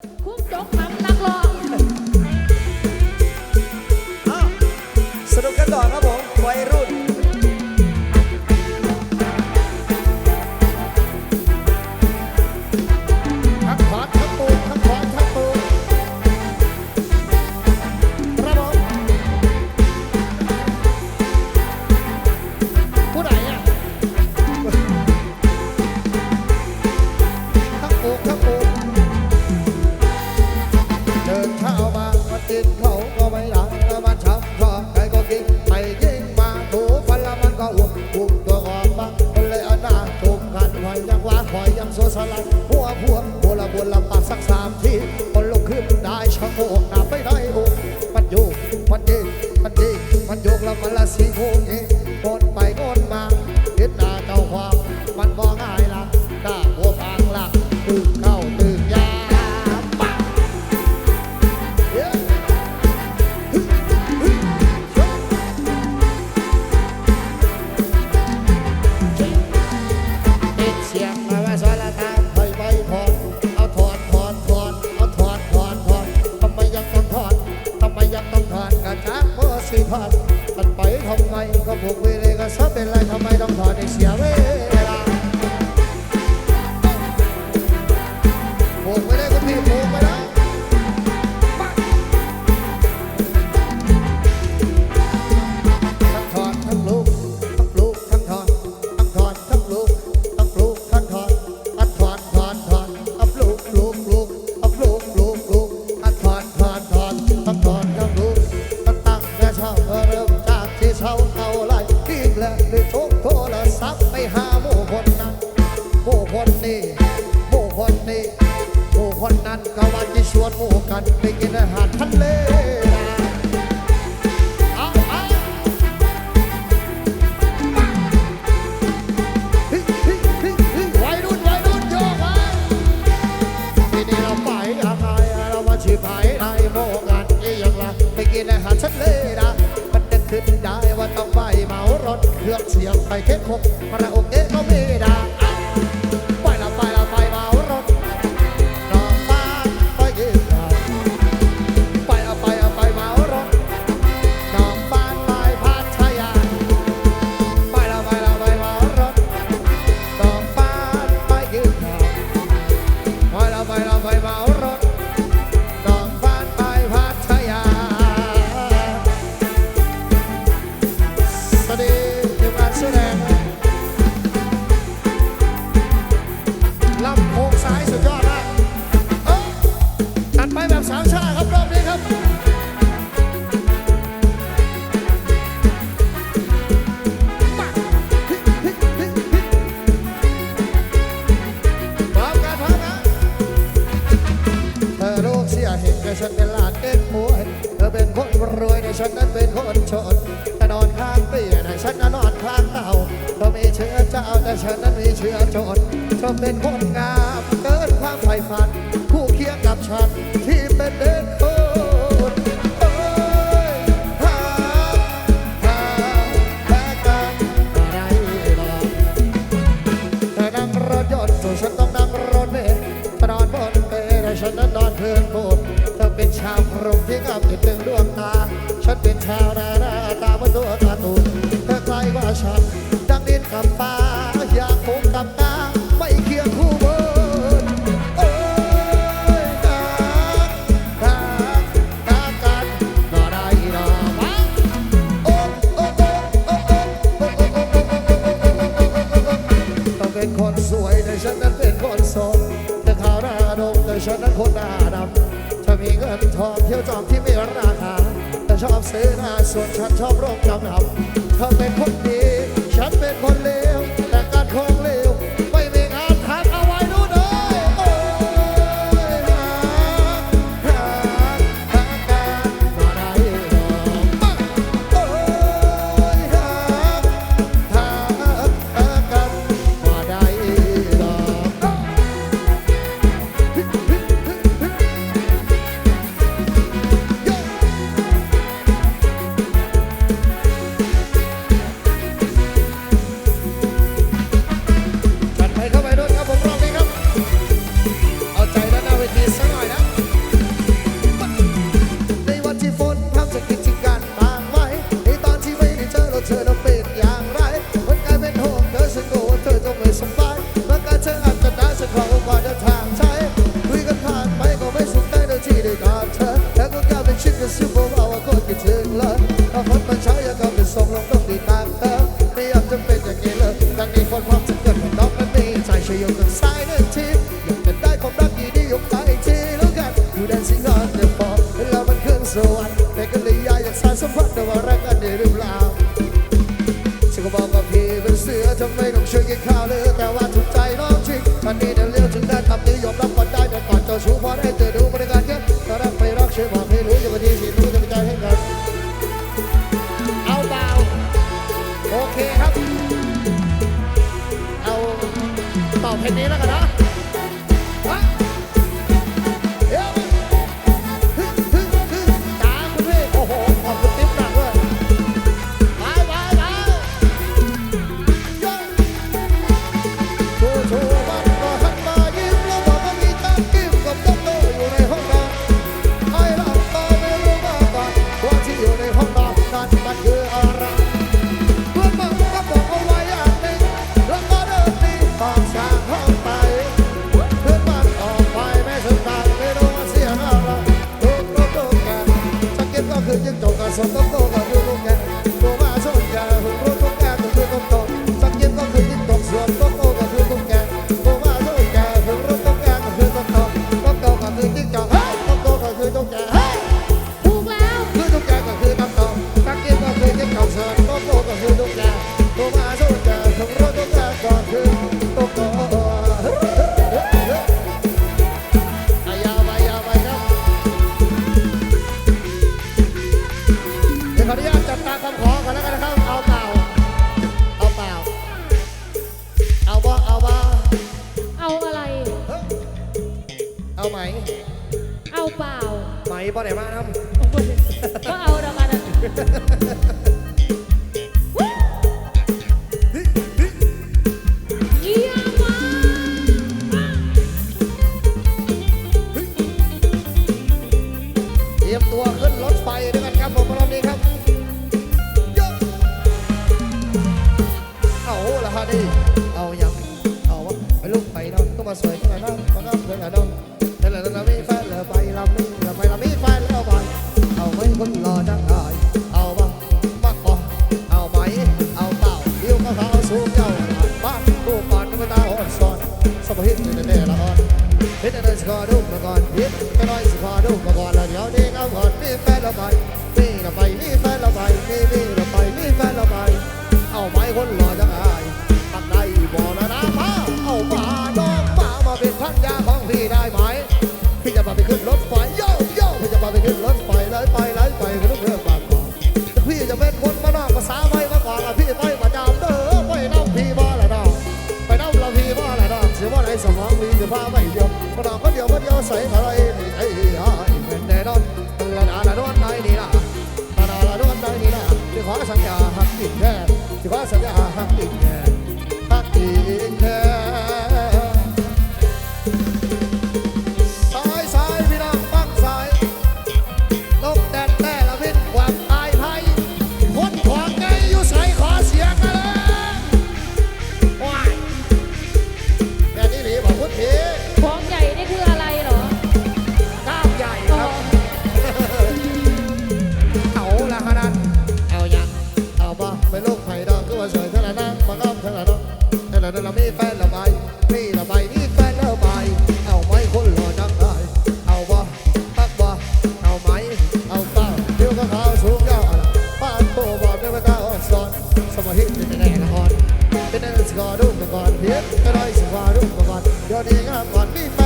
สสนุกกันต่อครับผม มาละเสียงโคงยิงกดไปกดมา แต่ฉันนั้นมีเชื้อจนชอบเป็นคนงามเกินความใฝ่ฝัน นั้นคนหน้าดำถ้ามีเงินทองเที่ยวจอมที่ไม่ราคาแต่ชอบซื้อหน้าส่วนฉันชอบร่มดำดำเธอเป็นคนดี ฉันเป็นคนเลวแต่การคงเล เป่าเพลงนี้แล้วกันนะาดีเอาอย่างเอาวะไปลุกไปนอนก็มาสวยกันนะมาก็มเพื่อนกันอนนั่นแหละนั่นและไมีแฟนเลยไปลำไม่ละไปลำไม่แฟนแล้วไปเอาไว้คนรอจังได้เอาวะมักบ่เอาไหมเอาเต่าเดี่ยวก็สาวสูงเจ้าบ้านลูกก่อนก็ไม่ตาอ่อนซอนสมหิตในแต่ละอ่อนเฮ็ดอะไรสิขอดูมาก่อนตฮ็ดอะไรสิขอดูมาก่อนแล้วเดี๋ยวนี้เอาก่อนมีแฟนแล้วไปมีละไปมีแฟนแล้วไปมีมี ดียวมันเดียวใส่อะไรนี่ไอ้ไอ้เป็นแน่นอนละนาละนวนได้นี่ล่ะละนาละนวลได้นี่ล่ะที่ขอสัญญาหักติดแค่ที่ขอสัญญาหักติดแค่หักติดแค่ ดีงามก่อนนี่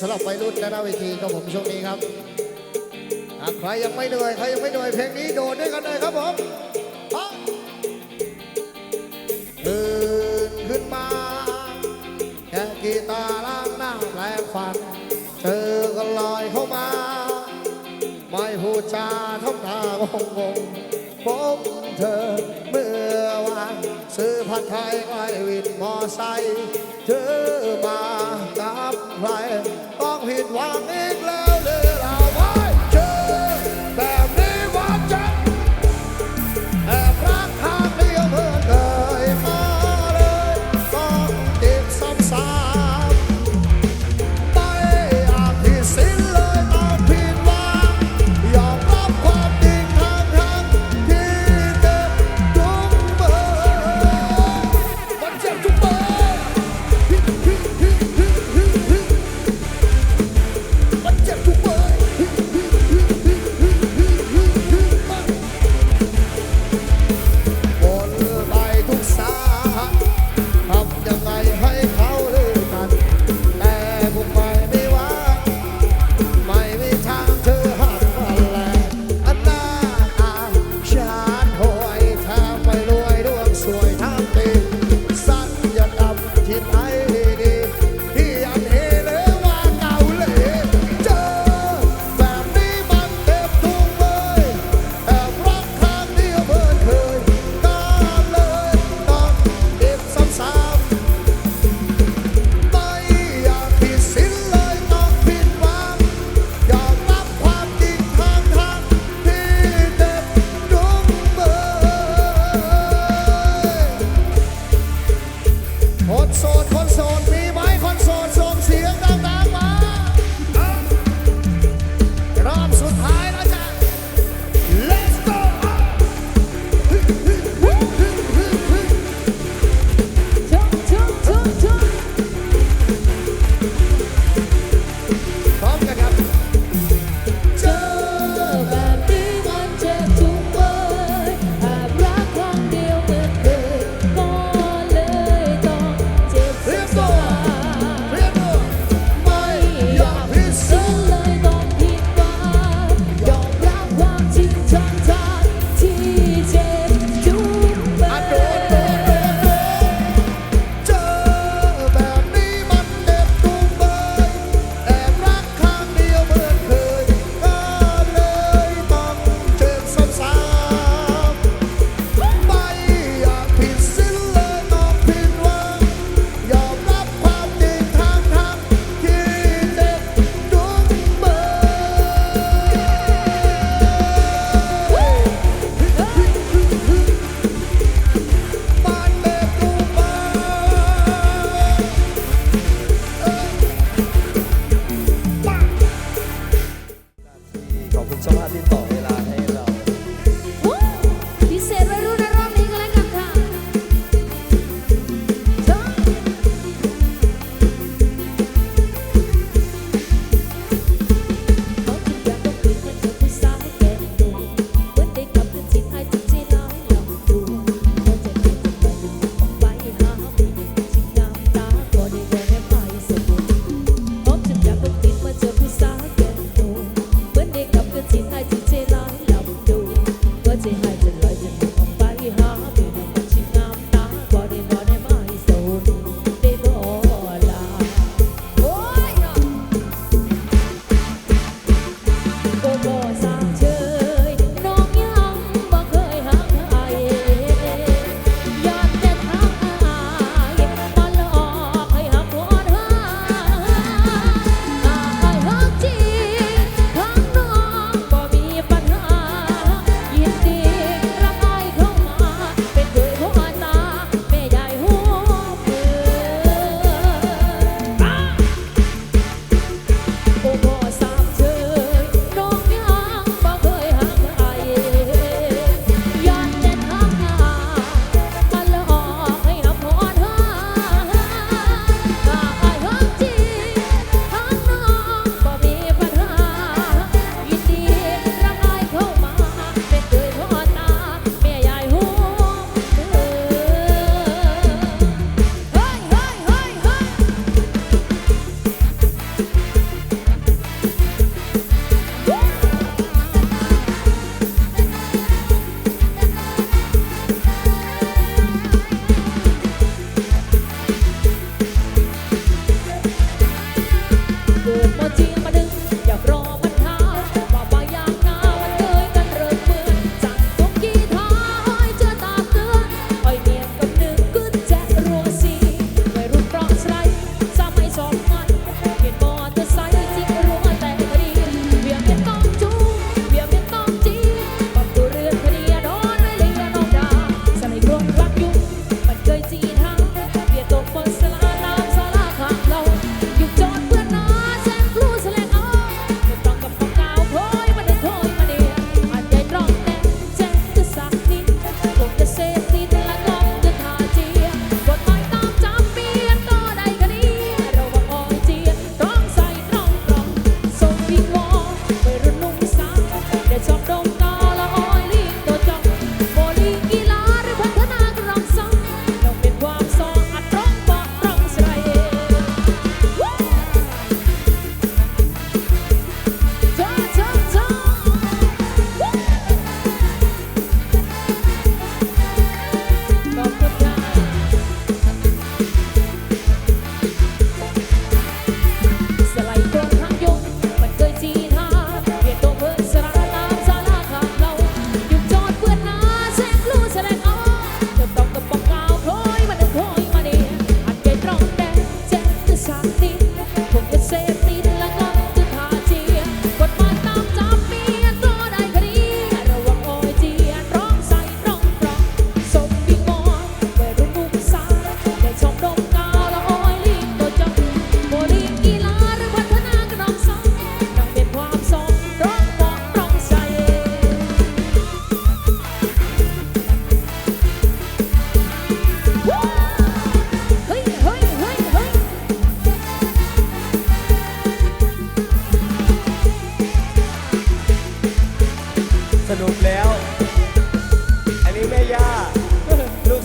สำหรับวัยรุ่นและหน้าเวทีครับผมช่วงนี้ครับใครยังไม่เหนื่อยใครยังไม่เหนื่อยเพลงนี้โดดด้วยกันเลยครับผมตื่นขึ้นมาแกกีตาร์ล้างหน้าแปลงฟันเธอก็ลอยเข้ามา ไม่พูดจาท้องตางงผมเธอเมื่อ ซื้อผัดไทยไอวินมอไซค์เธอมากับใครต้องผิดหวังอีกแล้วเลย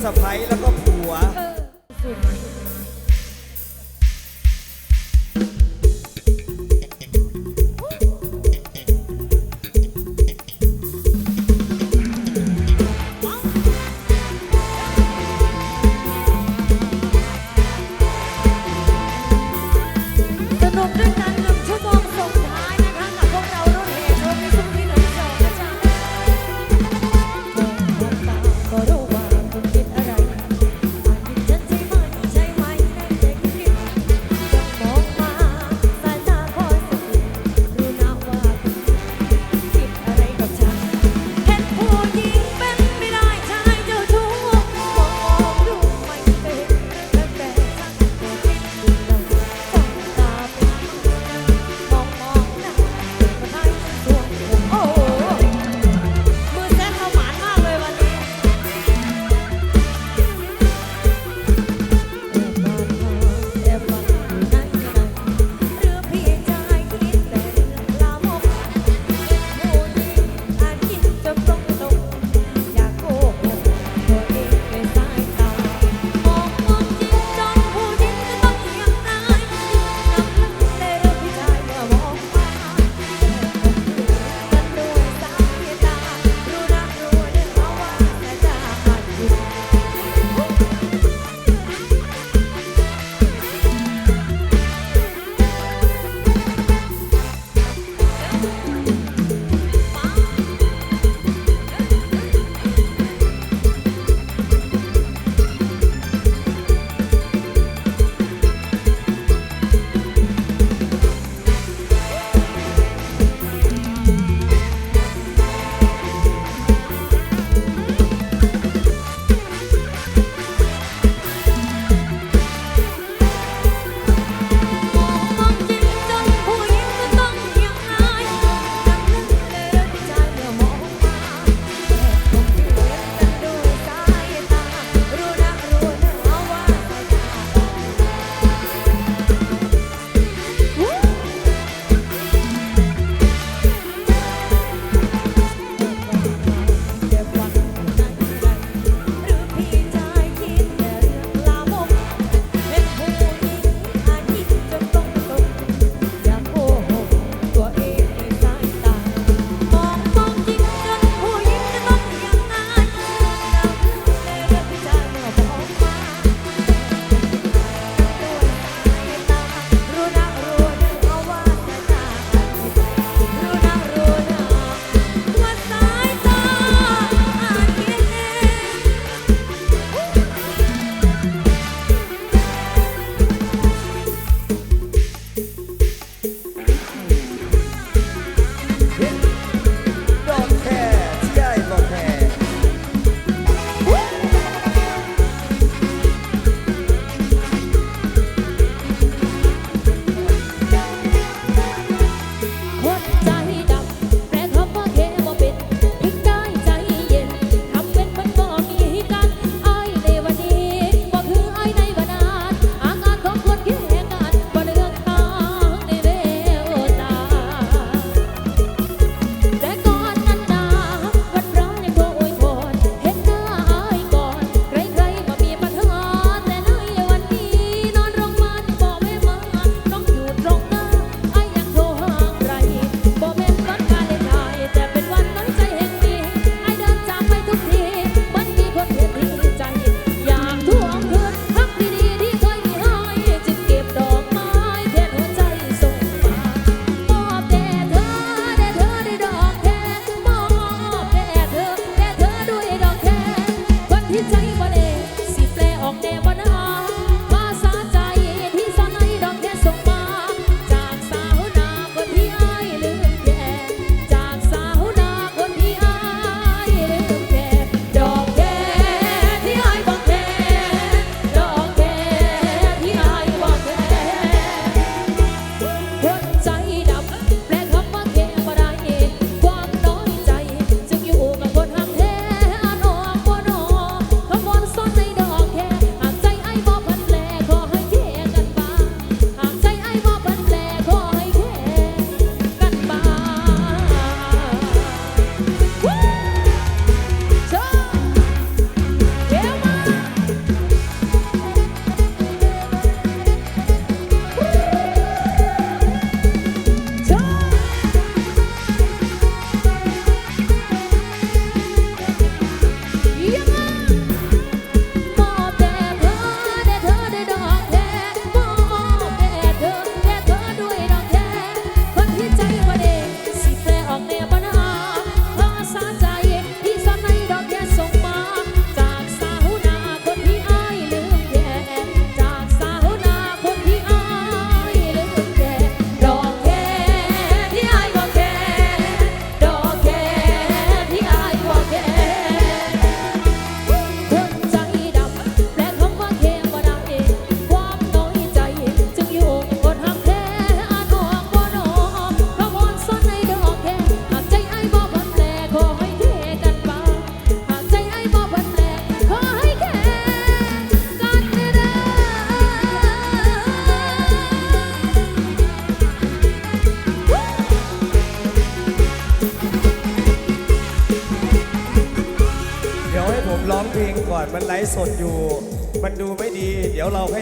สะพ้ยแล้ว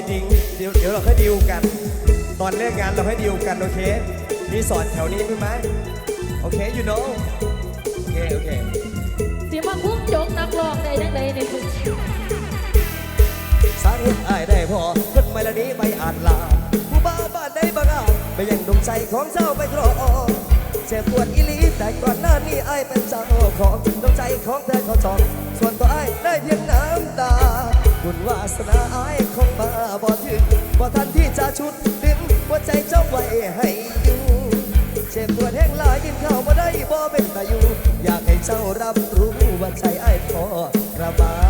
เดี๋ยวเราให้ดิงเดี๋ยวเดี๋ยวเราค่อยดิวกัน ตอนเลิกงานเราค่อยดิวกัน โอเครีสอร์ทแถวนี้ใช่ไหมโอเค you know โอเค โอเคสิมาคุ้มจกนักร้องได้จังใดนี่สร้างหุ่นอายได้พอขึ้นมาแล้วนี้ไปอ่านลาผู้บ้าบ้านได้บางอ่านไปยังดวงใจของเจ้าไปครองเจ็บปวดอีหลีแต่ก่อนหน้านี้อายเป็นเจ้าของดวงใจของเธอเขาจอง ส่วนตัวอายได้เพียงน้ำตา บุญวาสนาอายคงมา บอถึงบ่ทันที่จะชุดดึงหัวใจเจ้าไว้ให้อยู่เจ็บปวดแห้งลายกินข้าวบ่ได้บ่เป็นตาอยู่ อยากให้เจ้ารับรู้ว่าใจไอ้พอระบาย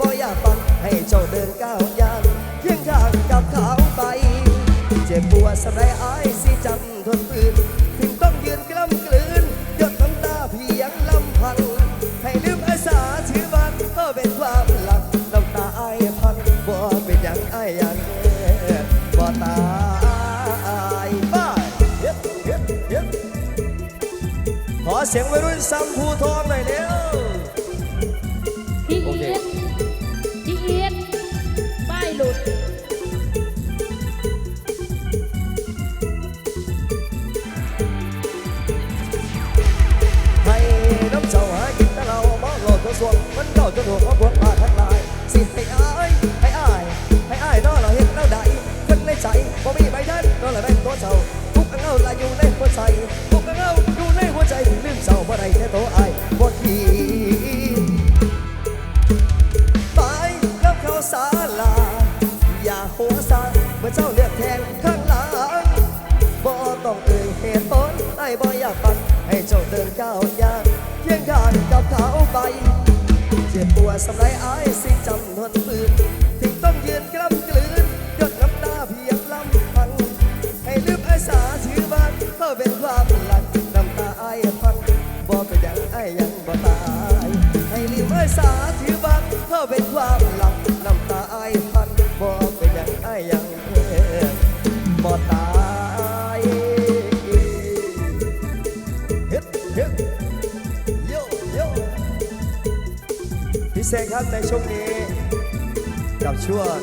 บ่อยากฟังให้เจ้าเดินก้าวยางเคียงข้างกับเขาไป เจ็บปวดสลายอายสิจำทนปืนถึงต้องยืนกล้ำกลืนหยดน้ำตาเพียงลำพัง ให้ลืมอาสาถือบัตรก็เป็นความหลักน้ำตาอายพังบ่เป็นอย่างอายอย่างบ่ตายบ้าขอเสียงวัยรุ่นซ้ำภูทองหน่อยเร็วากฟัง ให้เจ้าเดินก้าวยางเคียงข้างกับเขาไป เจ็บปวดสำไรอายสิจำทนปืนถึงต้องยืนกล้ำกลืนหยดน้ำตาเพียงลำพัง ให้ลืมไอาสาถือบ้านเพราะเป็นความหลักน้ำตาอายพังบ่เป็นอย่างอายยังบ่ตาย ให้ลืมไอาสาถือบ้านเพราะเป็นความหลัก เศษครับในช่วงนี้ กับช่วง